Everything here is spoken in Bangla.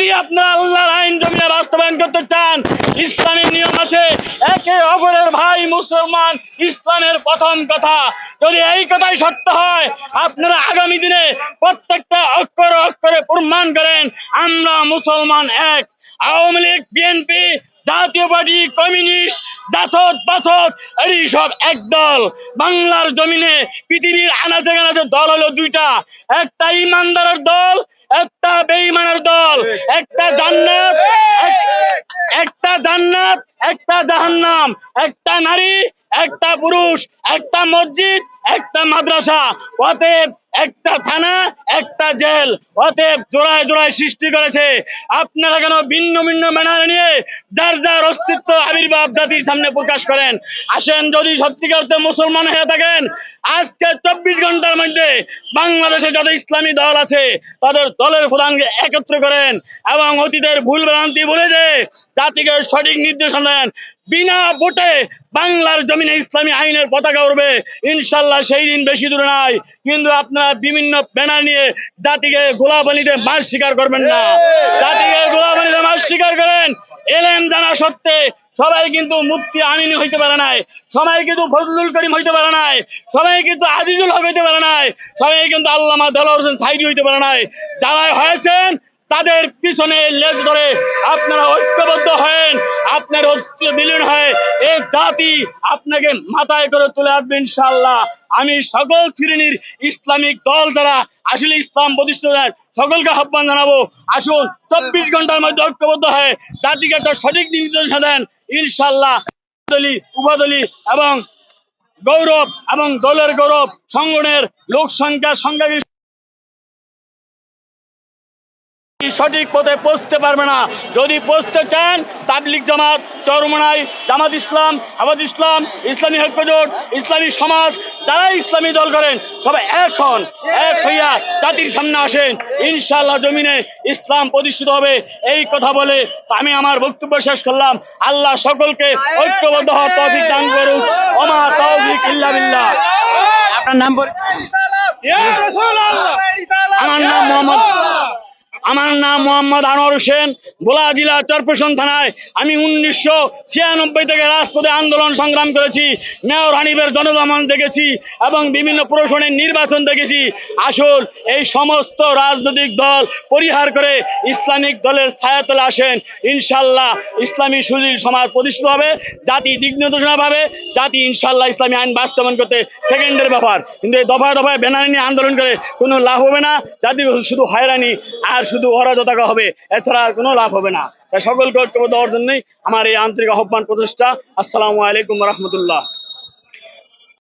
যদি আপনারা আল্লাহর আইন জমিনে বাস্তবায়ন করতে চান, ইসলামের নিয়ম আছে, একে অপরের ভাই মুসলমান, ইসলামের প্রথম কথা। যদি এই কথাই সত্য হয়, আপনারা আগামী দিনে প্রত্যেকটা অক্ষর অক্ষরে প্রমাণ করেন, আমরা মুসলমান এক। Awami League, BNP, Jatiya Party, communist দাসত বাসত এই সব একদল বাংলার জমিনে পৃথিবীর আনাচে কানাচে দল হলো দুইটা। একটা ইমানদারের দল একটা বেঈমানের দল একটা জান্নাত একটা জান্নাত একটা জাহান্নাম একটা নারী একটা পুরুষ একটা মসজিদ একটা মাদ্রাসা, অতএব একটা থানা, একটা জেল, অতএব জোড়ায় জোড়ায় সৃষ্টি করেছে। আপনারা কেন ভিন্ন ভিন্ন ব্যানার নিয়ে যার যার অস্তিত্ব আবির্ভাব জাতির সামনে প্রকাশ করেন। আসেন, যদি সত্যিকার মুসলমান হয়ে থাকেন, আজকে চব্বিশ ঘণ্টার মধ্যে বাংলাদেশে যত ইসলামী দল আছে, তাদের দলের প্রধানকে একত্র করেন এবং অতীতের ভুল ভ্রান্তি বলে যে জাতিকে সঠিক নির্দেশনা দেন। বিনা ভোটে বাংলার জমিনে ইসলামী আইনের পতাকা উঠবে ইনশাল্লাহ সেই দিন বেশি দূরে নাই। কিন্তু আপনারা বিভিন্ন ব্যানার নিয়ে জাতিকে গোলাপানিতে মার স্বীকার করবেন না। জাতিকে গোলাপানিতে মার স্বীকার করেন। এলেম জানা সত্ত্বে সবাই কিন্তু মুক্তি আমিনি হইতে পারে নাই। সবাই কিন্তু ফজলুল করিম হইতে পারে নাই। সবাই কিন্তু আজিজুল হক হইতে পারে নাই। সবাই কিন্তু আল্লামা দেলোয়ার হোসেন সাইদি হইতে পারে নাই। যারা হয়েছেন তাদের পিছনে লেজ ধরে আপনারা ঐক্যবদ্ধ হয়েন। আপনার অস্তিত্ব বিলীন হয় এই জাতি আপনাকে মাথায় করে তুলে আসবে ইনশাল্লাহ আমি সকল শ্রেণির ইসলামিক দল যারা আসলে ইসলাম প্রতিষ্ঠা সকলকে আহ্বান জানাব। আসুন, চব্বিশ ঘণ্টার মধ্যে ঐক্যবদ্ধ হয়ে জাতিকে একটা সঠিক নির্দেশনা দেন। ইনশাল্লাহ দলি উপাদলি এবং গৌরব এবং দলের গৌরব, সংগঠনের লোক সংখ্যা, সংখ্যাগরিষ্ঠ সঠিক পথে পৌঁছতে পারবে না। যদি পৌঁছতে চান তাবলিক জামাত চরমনাই জামাত ইসলাম আবাদ ইসলাম ইসলামী ঐক্যজোট ইসলামী সমাজ যারা ইসলামী দল করেন তবে এখন এক হইয়া জাতির সামনে আসেন। ইনশাআল্লাহ জমিনে ইসলাম প্রতিষ্ঠিত হবে। এই কথা বলে আমি আমার বক্তব্য শেষ করলাম। আল্লাহ সকলকে ঐক্যবদ্ধ হওয়ার তৌফিক দান করুক। ওমা তৌফিক ইল্লা বিল্লাহ। আপনার নাম আমার নাম মোহাম্মদ আমার নাম মোহাম্মদ আনোয়ার হোসেন ভোলা জেলা চরপেশন থানায়। আমি উনিশশো ছিয়ানব্বই থেকে রাজপথে আন্দোলন সংগ্রাম করেছি, মেয়র হানিফের জনগমন দেখেছি এবং বিভিন্ন প্রশাসনের নির্বাচন দেখেছি। আসল এই সমস্ত রাজনৈতিক দল পরিহার করে ইসলামিক দলের ছায়াতলে আসেন। ইনশাল্লাহ ইসলামী সুশীল সমাজ প্রতিষ্ঠিত হবে, জাতি দিক নির্দেশনা পাবে, জাতি ইনশাল্লাহ ইসলামী আইন বাস্তবায়ন করতে সেকেন্ডের ব্যাপার। কিন্তু এই দফায় দফায় ব্যানার নিয়ে আন্দোলন করে কোনো লাভ হবে না জাতি শুধু হয়রানি আর শুধু অরাজকতা হবে, এছাড়া আর কোনো লাভ হবে না। তাই সকলকে ঐক্যবদ্ধ হওয়ার জন্যই আমার এই আন্তরিক আহ্বান প্রচেষ্টা। আসসালামু আলাইকুম রহমতুল্লাহ।